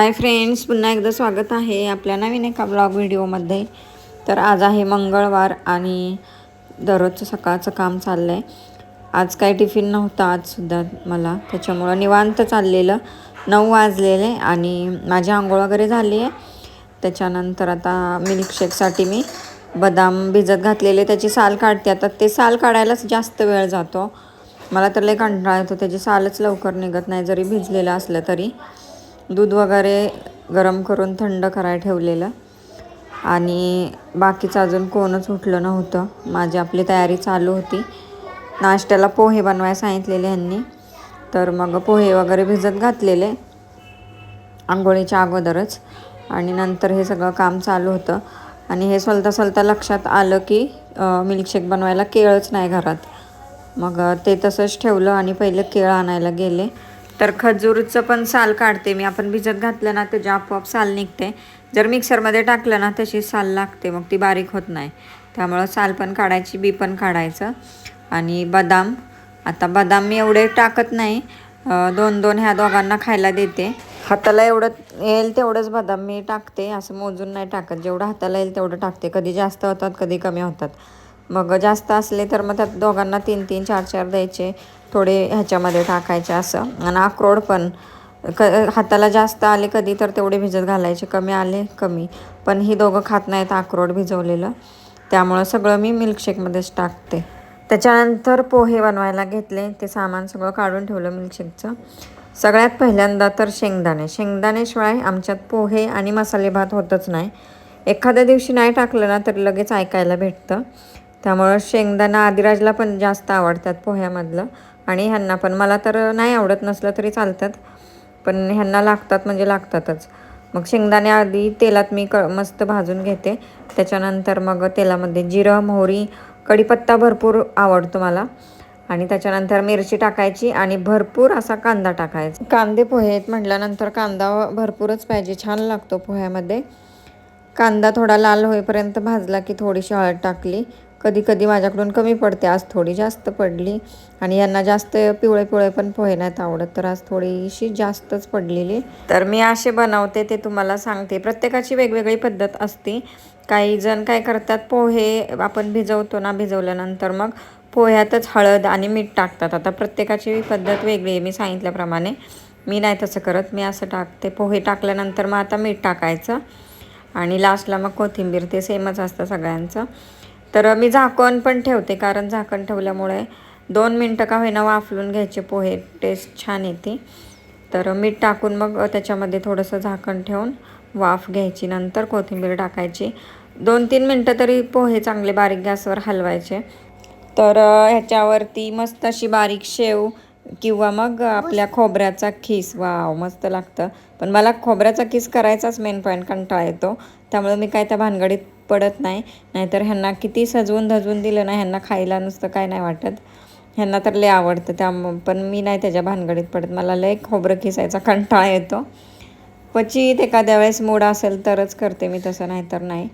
Hi friends पुन्हा एकदा स्वागत आहे आपल्या नवीन एका ब्लॉग व्हिडिओमध्ये. तर आज आहे मंगळवार आणि दररोजचं सकाळचं काम चाललं आहे आज काय टिफिन नव्हता आजसुद्धा मला त्याच्यामुळं निवांत चाललेलं. नऊ वाजलेले आणि माझी आंघोळ वगैरे झाली आहे. त्याच्यानंतर आता मिल्कशेकसाठी मी बदाम भिजत घातलेले त्याची साल काढते. आता ते साल काढायलाच जास्त वेळ जातो. मला तर लय कंटाळा येतो त्याची सालच लवकर निघत नाही जरी भिजलेलं असलं तरी. दूध वगैरे गरम करून थंड कराय ठेवलेलं. आणि बाकीचं अजून कोणच उठलं नव्हतं. माझी आपली तयारी चालू होती. नाश्त्याला पोहे बनवायला सांगितलेले ह्यांनी. तर मग पोहे वगैरे भिजत घातलेले. आंघोळीच्या अगोदरच. आणि नंतर हे सगळं काम चालू होतं. आणि हे सोलता सोलता लक्षात आलं की मिल्कशेक बनवायला केळच नाही घरात. मग ते तसंच ठेवलं आणि पहिलं केळं आणायला गेले. तर खजूरचं पण साल काढते मी. आपण भिजत घातलं ना त्याच्या आपोआप साल निघते. जर मिक्सरमध्ये टाकलं ना तशी साल लागते. मग ती बारीक होत नाही. त्यामुळं साल पण काढायची बी पण काढायचं. आणि बदाम. आता बदाम मी एवढे टाकत नाही. दोन दोन ह्या दोघांना खायला देते. हाताला एवढं येईल तेवढंच बदाम मी टाकते. असं मोजून नाही टाकत. जेवढं हाताला येईल तेवढं टाकते. कधी जास्त होतात कधी कमी होतात. मग जास्त असले तर मग त्यात दोघांना तीन तीन चार चार द्यायचे. थोडे ह्याच्यामध्ये टाकायचे असं. आणि अक्रोड पण क हाताला जास्त आले कधी तर तेवढे भिजत घालायचे. कमी आले कमी. पण ही दोघं खात नाहीत अक्रोड भिजवलेलं. त्यामुळं सगळं मी मिल्कशेकमध्येच टाकते. त्याच्यानंतर पोहे बनवायला घेतले. ते सामान सगळं काढून ठेवलं मिल्कशेकचं. सगळ्यात पहिल्यांदा तर शेंगदाणे. शेंगदाणेशिवाय आमच्यात पोहे आणि मसाले भात होतच नाही. एखाद्या दिवशी नाही टाकलं ना तर लगेच ऐकायला भेटतं. त्यामुळं शेंगदाणा आदिराजला पण जास्त आवडतात पोह्यामधलं. आणि ह्यांना पण. मला तर नाही आवडत नसलं तरी चालतात पण ह्यांना लागतात म्हणजे लागतातच. मग शेंगदाणे आधी तेलात मी क मस्त भाजून घेते. त्याच्यानंतर मग तेलामध्ये जिरं मोहरी कढीपत्ता भरपूर आवडतो मला. आणि त्याच्यानंतर मिरची टाकायची आणि भरपूर असा कांदा टाकायचा. कांदे पोहे आहेत म्हटल्यानंतर कांदा भरपूरच पाहिजे. छान लागतो पोह्यामध्ये. कांदा थोडा लाल होईपर्यंत भाजला की थोडीशी हळद टाकली. कधी कधी माझ्याकडून कमी पडते. आज थोडी जास्त पडली आणि यांना जास्त पिवळे पिवळे पण पोहे नाहीत आवडत तर आज थोडीशी जास्तच पडलेली. तर मी असे बनवते ते तुम्हाला सांगते. प्रत्येकाची वेगवेगळी पद्धत असते. काही जण काय करतात पोहे आपण भिजवतो ना भिजवल्यानंतर मग पोह्यातच हळद आणि मीठ टाकतात. आता प्रत्येकाची पद्धत वेगळी आहे मी सांगितल्याप्रमाणे. मी नाही तसं करत मी असं टाकते. पोहे टाकल्यानंतर मग आता मीठ टाकायचं आणि लास्टला मग कोथिंबीर ते सेमच असतं सगळ्यांचं. तर मी झाकण पण ठेवते कारण झाकण ठेवल्यामुळे दोन मिनटं का होईना वाफलून घ्यायचे पोहे. टेस्ट छान येते. तर मीठ टाकून मग त्याच्यामध्ये थोडंसं झाकण ठेवून वाफ घ्यायची नंतर कोथिंबीर टाकायची. दोन तीन मिनटं तरी पोहे चांगले बारीक गॅसवर हलवायचे. तर ह्याच्यावरती मस्त अशी बारीक शेव किंवा मग आपल्या खोबऱ्याचा खीस. वाव मस्त लागतं. पण मला खोबऱ्याचा खीस करायचाच मेन पॉईंट कंटाळा येतो. त्यामुळे मी काय त्या भानगडीत पडत नाही. नाहीतर ह्यांना किती सजवून धजवून दिलं ना ह्यांना खायला नुसतं काय नाही वाटत. ह्यांना तर लय आवडतं. त्या पण मी नाही त्याच्या भानगडीत पडत. मला लय खोबरं खिसायचा कंटाळा येतो. क्वचित एखाद्या वेळेस मोड असेल तरच करते मी तसं नाही तर नाही.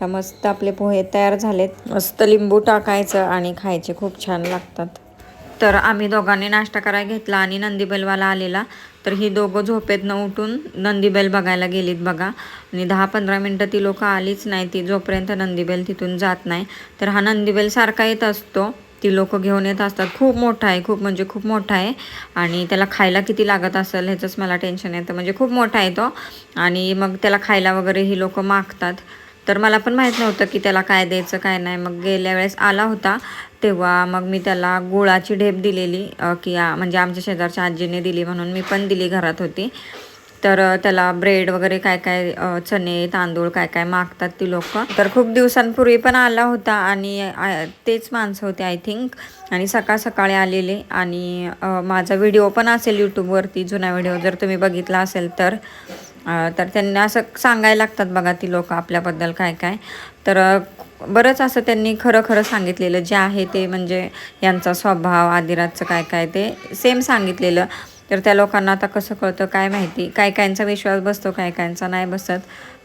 तर मस्त आपले पोहे तयार झालेत. मस्त लिंबू टाकायचं आणि खायचे. खूप छान लागतात. तर आम्ही दोघांनी नाश्ता करायला घेतला आणि नंदीबलवाला आलेला. तर ही दोघं झोपेत न उठून नंदीबेल बघायला गेलीत बघा. आणि दहा पंधरा मिनटं ती लोकं आलीच नाही. ती जोपर्यंत नंदीबेल तिथून जात नाही. तर हा नंदीबेल सारखा येत असतो. ती लोकं घेऊन येत असतात. खूप मोठा आहे. खूप म्हणजे खूप मोठा आहे. आणि त्याला खायला किती लागत असेल ह्याचंच मला टेन्शन येतं म्हणजे खूप मोठा आहे तो. आणि मग त्याला खायला वगैरे ही लोकं मागतात. तर मला पण माहीत नव्हतं की त्याला काय द्यायचं काय नाही. मग गेल्या वेळेस आला होता तेव्हा मग मी त्याला गुळाची ढेप दिलेली की म्हणजे आमच्या शेजारच्या आजीने दिली म्हणून मी पण दिली घरात होती. तर त्याला ब्रेड वगैरे काय काय चणे तांदूळ काय काय मागतात ती लोक. तर खूप दिवसांपूर्वी पण आला होता आणि तेच माणसं होते आय थिंक आणि सकाळ सकाळी आलेले आणि माझा व्हिडिओ पण असेल यूट्यूबवरती जुना व्हिडिओ जर तुम्ही बघितला असेल तर. तर त्यांना असं सांगायला लागतात बघा ती लोक आपल्याबद्दल काय काय. तर बरंच असं त्यांनी खरं खरं सांगितलेलं जे आहे ते म्हणजे यांचा स्वभाव आदिराजचं काय काय ते सेम सांगितलेलं. तर त्या लोकांना आता कसं कळतं काय माहिती? काय कायचा विश्वास बसतो काय कायचा नाही बसत.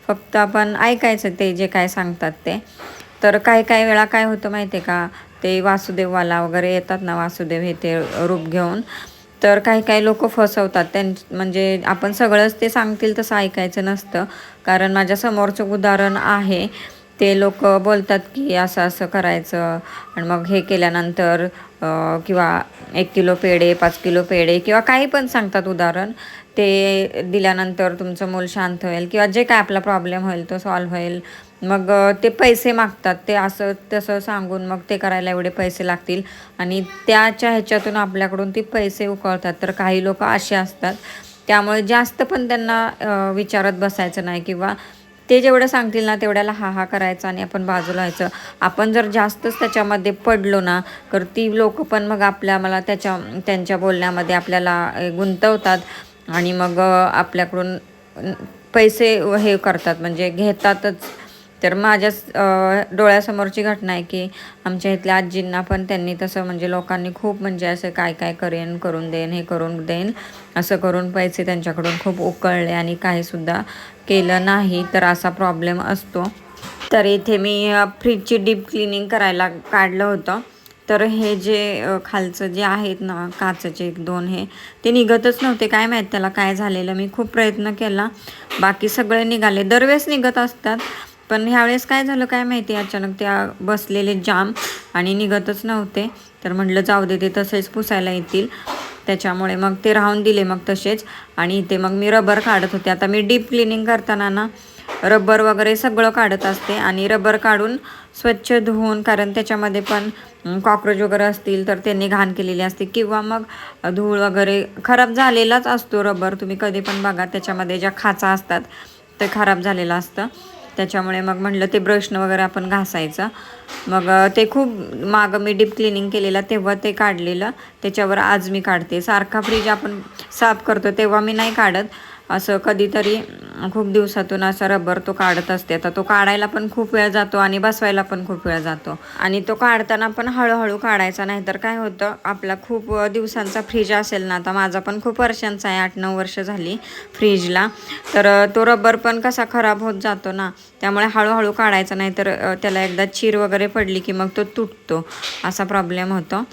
फक्त आपण ऐकायचं ते जे काय सांगतात ते. तर काही काही वेळा काय होतं माहिती आहे का? ते वासुदेववाला वगैरे येतात ना वासुदेव हे ते रूप घेऊन. तर काही काही लोक फसवतात. त्यां म्हणजे आपण सगळंच ते सांगतील तसं ऐकायचं नसतं. कारण माझ्या समोरचं उदाहरण आहे. ते लोक बोलतात की असं असं करायचं. आणि मग हे केल्यानंतर किंवा एक किलो पेढे पाच किलो पेढे किंवा काही पण सांगतात उदाहरण. ते दिल्यानंतर तुमचं मूल शांत होईल किंवा जे काय आपला प्रॉब्लेम होईल तो सॉल्व्ह होईल. मग ते पैसे मागतात. ते असं तसं सांगून मग ते करायला एवढे पैसे लागतील. आणि त्याच्या ह्याच्यातून आपल्याकडून ती पैसे उकळतात. तर काही लोक असे असतात. त्यामुळे जास्त पण त्यांना विचारत बसायचं नाही किंवा ते जेवढं सांगतील ना तेवढ्याला हा हा करायचा आणि आपण बाजूला व्हायचं. आपण जर जास्तच त्याच्यामध्ये पडलो ना तर ती लोक पण मग आपल्या मला त्याच्या त्यांच्या बोलण्यामध्ये आपल्याला गुंतवतात. आणि मग आपल्याकडून पैसे हे करतात. म्हणजे घेतातच. तर माझ्या डोळ्यासमोरची घटना आहे की आमच्या इथल्या आजींना पण त्यांनी तसं म्हणजे लोकांनी खूप म्हणजे असं काय काय करेन करून देईन हे करून देईन असं करून पैसे त्यांच्याकडून खूप उकळले आणि काहीसुद्धा केलं नाही तर असा प्रॉब्लेम असतो. तर इथे मी फ्रीजची डीप क्लिनिंग करायला काढलं होतं. तर हे जे खालचं जे आहेत ना काचेचे एक दोन हे ते निघतच नव्हते. काय माहीत त्याला काय झालेलं. मी खूप प्रयत्न केला. बाकी सगळे निघाले. दरवेळेस निघत असतात. पण ह्यावेळेस काय झालं काय माहिती अचानक त्या बसलेले जाम आणि निघतच नव्हते. तर म्हटलं जाऊ दे ते तसेच पुसायला येतील. त्याच्यामुळे मग ते राहून दिले मग तसेच. आणि इथे मग मी रबर काढत होते. आता मी डीप क्लिनिंग करताना ना रबर वगैरे सगळं काढत असते आणि रबर काढून स्वच्छ धुवून कारण त्याच्यामध्ये पण कॉक्रोच वगैरे असतील तर त्यांनी घाण केलेली असते. किंवा मग धूळ वगैरे खराब झालेलाच असतो रबर. तुम्ही कधी पण बघा त्याच्यामध्ये ज्या खाचा असतात ते खराब झालेलं असतं. त्याच्यामुळे मग म्हटलं ते ब्रशनं वगैरे आपण घासायचं. मग ते खूप मागं मी डीप क्लिनिंग केलेलं तेव्हा ते काढलेलं. त्याच्यावर आज मी काढते. सारखा फ्रीज आपण साफ करतो तेव्हा मी नाही काढत. असं कधीतरी खूप दिवसातून असा रबर तो काढत असते. आता तो काढायला पण खूप वेळ जातो आणि बसवायला पण खूप वेळ जातो. आणि तो काढताना पण हळूहळू काढायचा नाही तर काय होतं आपला खूप दिवसांचा फ्रीज असेल ना आता माझा पण खूप वर्षांचा आहे आठ नऊ वर्ष झाली फ्रीजला. तर तो रबर पण कसा खराब होत जातो ना त्यामुळे हळूहळू काढायचा नाही तर त्याला एकदा चीर वगैरे पडली की मग तो तुटतो असा प्रॉब्लेम होतो.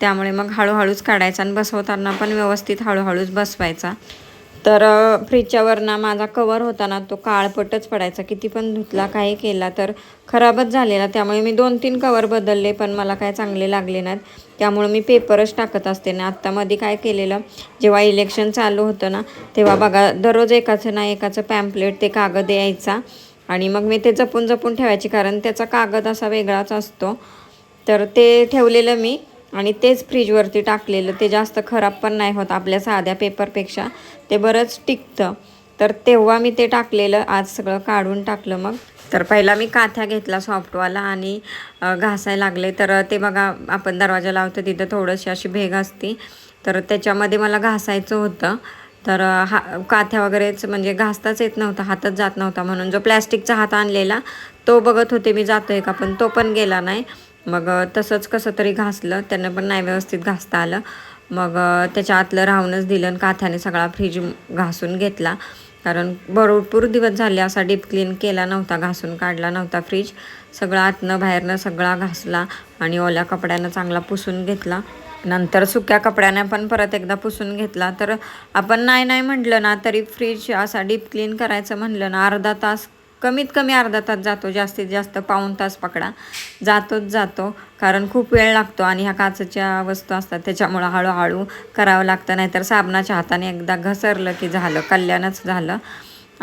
त्यामुळे मग हळूहळूच काढायचा आणि बसवताना पण व्यवस्थित हळूहळूच बसवायचा. तर फ्रीजच्यावर ना माझा कवर होता ना तो काळपटच पडायचा. किती पण धुतला काही केला तर खराबच झालेला. त्यामुळे मी दोन तीन कवर बदलले पण मला काय चांगले लागले नाहीत. त्यामुळे मी पेपरच टाकत असते. ना आत्तामध्ये काय केलेलं जेव्हा इलेक्शन चालू होतं ना तेव्हा बघा दररोज एकाचं ना एकाचं पॅम्पलेट ते कागद यायचा. आणि मग मी ते जपून जपून ठेवायची कारण त्याचा कागद असा वेगळाच असतो. तर ते ठेवलेलं मी. आणि तेच फ्रीजवरती टाकलेलं ते जास्त खराब पण नाही होत आपल्या साध्या पेपरपेक्षा ते बरंच टिकतं. तर तेव्हा मी ते टाकलेलं आज सगळं काढून टाकलं मग. तर पहिला मी काथ्या घेतला सॉफ्टवाला आणि घासायला लागले. तर ते बघा आपण दरवाजा लावतो तिथं थोडीशी अशी भेग असती. तर त्याच्यामध्ये मला घासायचं होतं. तर हा काथ्या वगैरेच म्हणजे घासताच येत नव्हता हातच जात नव्हता म्हणून. जो प्लॅस्टिकचा हात आणलेला तो बघत होते मी जातो आहे का पण तो पण गेला नाही. मग तसंच कसं तरी घासलं. त्यांना पण नाही व्यवस्थित घासता आलं. मग त्याच्या आतलं राहूनच दिलं आणि काथ्याने सगळा फ्रीज घासून घेतला. कारण भरपूर दिवस झाले असा डीप क्लीन केला नव्हता घासून काढला नव्हता फ्रीज सगळं आतनं बाहेरनं सगळा घासला आणि ओल्या कपड्यानं चांगला पुसून घेतला. नंतर सुक्या कपड्यानं पण परत एकदा पुसून घेतला. तर आपण नाही नाही म्हटलं ना तरी फ्रीज असा डीप क्लीन करायचं म्हणलं ना अर्धा तास कमीत कमी अर्धा तास जातो जास्तीत जास्त पाऊण तास पकडा. जातोच जातो कारण खूप वेळ लागतो आणि ह्या काचेच्या वस्तू असतात त्याच्यामुळं हळूहळू करावं लागतं. नाहीतर साबणाच्या हाताने एकदा घसरलं की झालं कल्याणच झालं.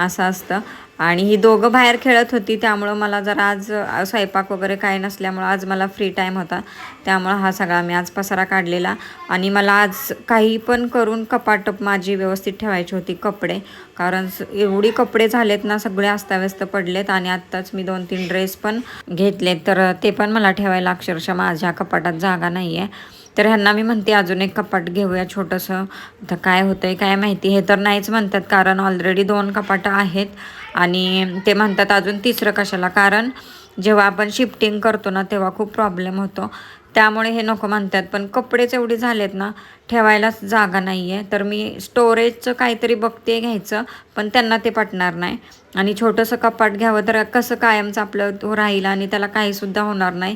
असं असतं. आणि ही दोघं बाहेर खेळत होती त्यामुळं मला जरा आज स्वयंपाक वगैरे काय नसल्यामुळं आज मला फ्री टाईम होता. त्यामुळं हा सगळा मी आज पसारा काढलेला. आणि मला आज काही पण करून कपाट माझी व्यवस्थित ठेवायची होती कपडे. कारण स- एवढी कपडे झालेत ना सगळे अस्ताव्यस्त पडलेत आणि आत्ताच मी दोन तीन ड्रेस पण घेतलेत. तर ते पण मला ठेवायला अक्षरशः माझ्या कपाटात जागा नाही आहे तर ह्यांना मी म्हणते अजून एक कपाट घेऊया छोटंसं. तर काय होतं आहे काय माहिती हे तर नाहीच म्हणतात कारण ऑलरेडी दोन कपाटं आहेत. आणि ते म्हणतात अजून तिसरं कशाला? कारण जेव्हा आपण शिफ्टिंग करतो ना तेव्हा खूप प्रॉब्लेम होतो. त्यामुळे हे नको म्हणतात. पण कपडेच एवढे झालेत ना ठेवायलाच जागा नाही आहे तर मी स्टोरेजचं काहीतरी बघते घ्यायचं पण त्यांना ते पटणार नाही. आणि छोटंसं कपाट घ्यावं तर कसं कायमचं आपलं तो राहील आणि त्याला काहीसुद्धा होणार नाही.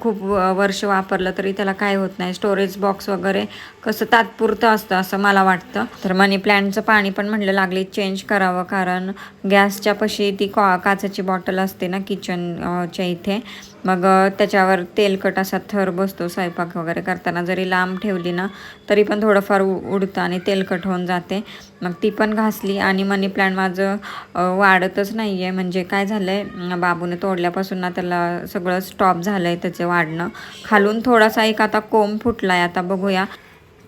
खूप व- वर्ष वापरलं तरी त्याला काय होत नाही. स्टोरेज बॉक्स वगैरे कसं तात्पुरतं असतं असं मला वाटतं. तर मनी प्लॅन्टचं पाणी पण म्हणलं लागले चेंज करावं. कारण गॅसच्या पशी ती कॉ काचाची बॉटल असते ना किचनच्या इथे. मग त्याच्यावर तेलकट असा थर बसतो स्वयंपाक वगैरे करताना. जरी लांब ठेवली ना तरी पण थोडंफार उ उडतं आणि तेलकट होऊन जाते. मग ती पण घासली आणि मनी प्लॅन माझं वाढतच नाही आहे म्हणजे काय झालं आहे बाबूने तोडल्यापासून ना त्याला सगळं स्टॉप झालं आहे त्याचं वाढणं. खालून थोडासा एक आता कोंब फुटला आहे आता बघूया.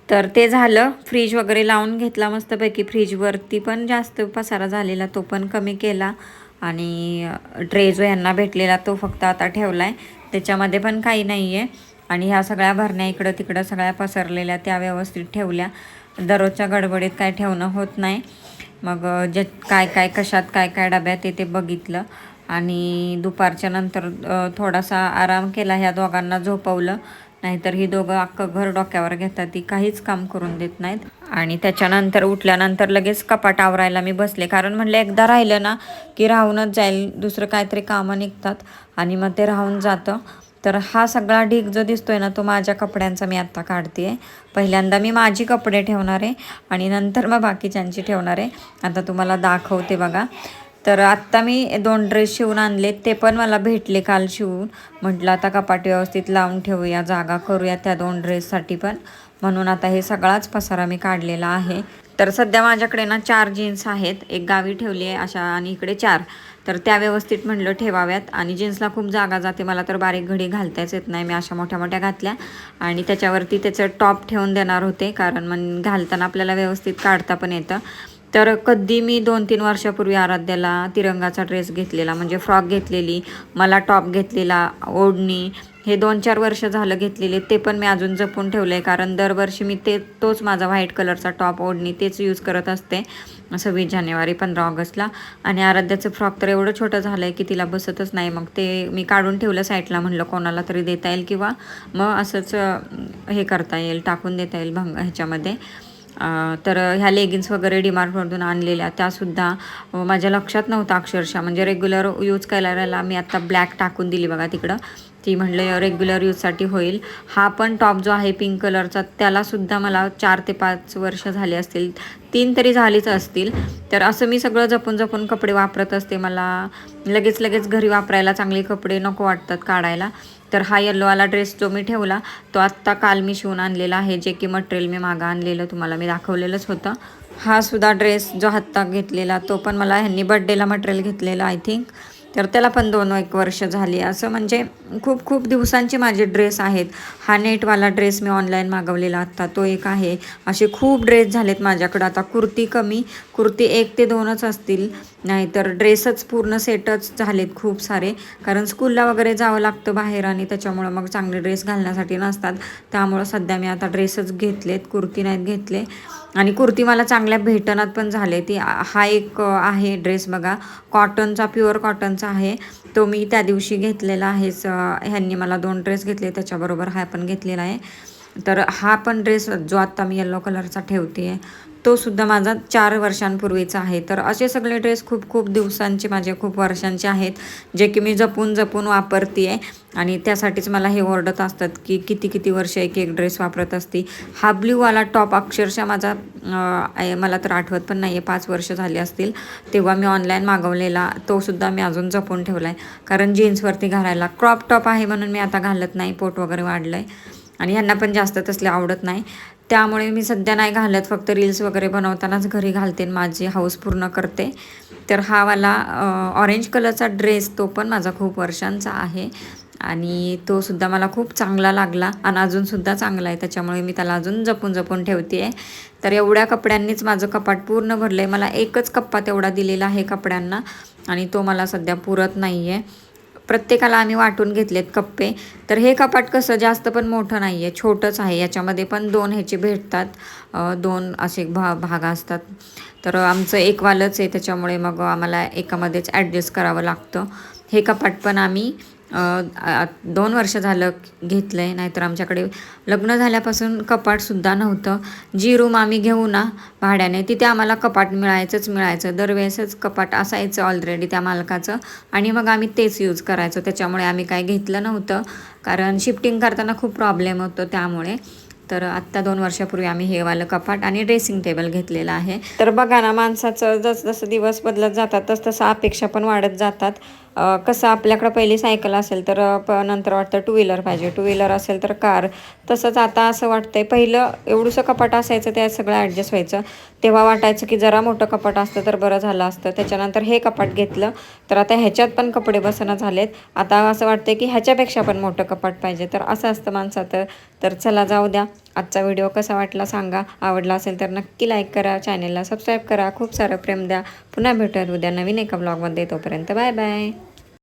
तर ते झालं. फ्रीज वगैरे लावून घेतला मस्तपैकी. फ्रीजवरती पण जास्त पसारा झालेला तो पण कमी केला. आणि ट्रे जो यांना भेटलेला तो फक्त आता ठेवला आहे त्याच्यामध्ये पण काही नाही आहे आणि ह्या सगळ्या भरण्या इकडं तिकडं सगळ्या पसरलेल्या त्या व्यवस्थित ठेवल्या. दररोजच्या गडबडीत काय ठेवणं होत नाही. मग जे काय काय कशात काय काय डब्यात आहे ते बघितलं. आणि दुपारच्या नंतर थोडासा आराम केला ह्या दोघांना झोपवलं. नाहीतर ही दोघं अख्खं घर डोक्यावर घेतात ती काहीच काम करून देत नाहीत. आणि त्याच्यानंतर उठल्यानंतर लगेच कपाट आवरायला मी बसले. कारण म्हणलं एकदा राहिलं ना की राहूनच जाईल दुसरं काहीतरी कामं निघतात. आणि मग ते राहून जातं. तर हा सगळा ढीग जो दिसतोय ना तो माझ्या कपड्यांचा मी आत्ता काढते पहिल्यांदा मी माझी कपडे ठेवणार आहे आणि नंतर मग बाकीच्यांची ठेवणार आहे. आता तुम्हाला दाखवते बघा. तर आत्ता मी दोन ड्रेस शिवून आणले ते पण मला भेटले काल शिवून. म्हटलं आता कपाट व्यवस्थित लावून ठेवूया जागा करूया त्या दोन ड्रेससाठी पण. म्हणून आता हे सगळाच पसारा मी काढलेला आहे. तर सध्या माझ्याकडे ना चार जीन्स आहेत. एक गावी ठेवली आहे अशा आणि इकडे चार. तर त्या व्यवस्थित म्हटलं ठेवाव्यात. आणि जीन्सला खूप जागा जाते. मला तर बारीक घडी घालताच येत नाही. मी अशा मोठ्या मोठ्या घातल्या. आणि त्याच्यावरती त्याचं टॉप ठेवून देणार होते. कारण मग घालताना आपल्याला व्यवस्थित काढता पण येतं. तर कधी मी दोन तीन वर्षापूर्वी आराध्याला तिरंगाचा ड्रेस घेतलेला. म्हणजे फ्रॉक घेतलेली मला टॉप घेतलेला ओढणी हे दोन चार वर्ष झालं घेतलेले ते पण मी अजून जपून ठेवलं आहे कारण दरवर्षी मी ते तोच माझा व्हाईट कलरचा टॉप ओढणी तेच यूज करत असते सव्वीस जानेवारी पंधरा ऑगस्टला. आणि आराध्याचं फ्रॉक तर एवढं छोटं झालं आहे की तिला बसतच नाही. मग ते मी काढून ठेवलं साईडला म्हणलं कोणाला तरी देता येईल किंवा मग असंच हे करता येईल टाकून देता येईल भंग ह्याच्यामध्ये. तर ह्या लेगिन्स वगैरे डिमार्टमधून आणलेल्या त्यासुद्धा माझ्या लक्षात नव्हतं अक्षरशः. म्हणजे रेग्युलर यूज करायला मी आत्ता ब्लॅक टाकून दिली बघा तिकडं. ती म्हणलं रेग्युलर यूजसाठी होईल. हा पण टॉप जो आहे पिंक कलरचा त्यालासुद्धा मला चार ते पाच वर्ष झाले असतील. तीन तरी झालीच असतील. तर असं मी सगळं जपून जपून कपडे वापरत असते मला. लगेच लगेच घरी वापरायला चांगले कपडे नको वाटतात काढायला. तर हा येल्लोवाला ड्रेस जो मी ठेवला तो आत्ता काल मी शिवून आणलेला आहे. जे की मटेरियल मी मागं आणलेलं तुम्हाला मी दाखवलेलंच होतं. हा सुद्धा ड्रेस जो हातात घेतलेला तो पण मला ह्यांनी बड्डेला मटेरियल घेतलेला आय थिंक तर त्याला पण दोन एक वर्ष झाली. असं म्हणजे खूप खूप दिवसांचे माझे ड्रेस आहेत. हा नेटवाला ड्रेस मी ऑनलाईन मागवलेला आत्ता तो एक आहे. असे खूप ड्रेस झालेत माझ्याकडं. आता कुर्ती कमी. कुर्ती एक ते दोनच असतील. नाहीतर ड्रेसच पूर्ण सेटच झालेत खूप सारे. कारण स्कूलला वगैरे जावं लागतं बाहेर आणि त्याच्यामुळं मग चांगले ड्रेस घालण्यासाठी नसतात. त्यामुळं सध्या मी आता ड्रेसच घेतलेत कुर्ती नाहीत घेतले. आणि कुर्ती मला चांगल्या भेटनात पण झाले. ती हा एक आहे ड्रेस बघा. कॉटनचा प्युअर कॉटनचा आहे. तो मी त्या दिवशी घेतलेला आहेच. ह्यांनी मला दोन ड्रेस घेतले त्याच्याबरोबर हा पण घेतलेला आहे. तर हा पण ड्रेस जो आत्ता मी येल्लो कलरचा ठेवते आहे तो सुद्धा माझा चार वर्षांपूर्वीचा आहे. तर असे सगळे ड्रेस खूप खूप दिवसांचे माझे खूप वर्षांचे आहेत जे की मी जपून जपून वापरते आहे आणि त्यासाठीच मला हे ओरडत असतात की किती किती वर्ष एक एक ड्रेस वापरत असती. हा ब्ल्यूवाला टॉप अक्षरशः माझा मला तर आठवत पण नाही आहे पाच वर्ष झाली असतील. तेव्हा मी ऑनलाईन मागवलेला तोसुद्धा मी अजून जपून ठेवला आहे कारण जीन्सवरती घालायला क्रॉप टॉप आहे म्हणून मी आता घालत नाही पोट वगैरे वाढलं आहे आणि ह्यांना पण जास्त तसले आवडत नाही. त्यामुळे मी सध्या नाही घालत फक्त रील्स वगैरे बनवतानाच घरी घालते आणि माझी हाऊस पूर्ण करते. तर हा वाला ऑरेंज कलरचा ड्रेस तो पण माझा खूप वर्षांचा आहे. आणि तो सुद्धा मला खूप चांगला लागला आणि अजूनसुद्धा चांगला आहे. त्याच्यामुळे मी त्याला अजून जपून जपून ठेवते आहे तर एवढ्या कपड्यांनीच माझं कपाट पूर्ण भरलं आहे मला एकच कप्पा तेवढा दिलेला आहे कपड्यांना आणि तो मला सध्या पुरत नाही आहे प्रत्येकाला आम्ही वाटून घेतलेत कप्पे. तर हे कपाट कसं जास्त पण मोठं नाही आहे छोटंच आहे. याच्यामध्ये पण दोन ह्याचे भेटतात. दोन असे भा भाग असतात. तर आमचं एकवालच आहे त्याच्यामुळे मग आम्हाला एकामध्येच ॲडजस्ट करावं लागतं. हे कपाट पण आम्ही दोन वर्ष झालं घेतलं आहे नाहीतर आमच्याकडे लग्न झाल्यापासून कपाटसुद्धा नव्हतं. जी रूम आम्ही घेऊ ना भाड्याने तिथे आम्हाला कपाट मिळायचंच मिळायचं. दरवेळेसच कपाट असायचं ऑलरेडी त्या मालकाचं आणि मग आम्ही तेच यूज करायचो. त्याच्यामुळे आम्ही काय घेतलं नव्हतं कारण शिफ्टिंग करताना खूप प्रॉब्लेम होतो त्यामुळे. तर आत्ता दोन वर्षापूर्वी आम्ही हे वालं कपाट आणि ड्रेसिंग टेबल घेतलेलं आहे. तर बघा ना माणसाचं जसं जसं दिवस बदलत जातात तसं तसं अपेक्षा पण वाढत जातात. कसं आपल्याकडं पहिली सायकल असेल तर प नंतर वाटतं टू व्हीलर पाहिजे. टू व्हीलर असेल तर कार तसंच आता असं वाटतंय पहिलं एवढंसं कपाट असायचं त्या सगळं ॲडजस्ट व्हायचं. तेव्हा वाटायचं की जरा मोठं कपाट असतं तर बरं झालं असतं. त्याच्यानंतर हे कपाट घेतलं तर आता ह्याच्यात पण कपडे बसणं झालेत. आता असं वाटतंय की ह्याच्यापेक्षा पण मोठं कपाट पाहिजे. तर असं असतं माणसाचं. तर चला जाऊ द्या. आजचा व्हिडिओ कसा वाटला सांगा. आवडला असेल तर नक्की लाईक करा. चॅनेलला सबस्क्राईब करा. खूप सारं प्रेम द्या. पुन्हा भेटूयात उद्या नवीन एका ब्लॉगमध्ये तोपर्यंत बाय बाय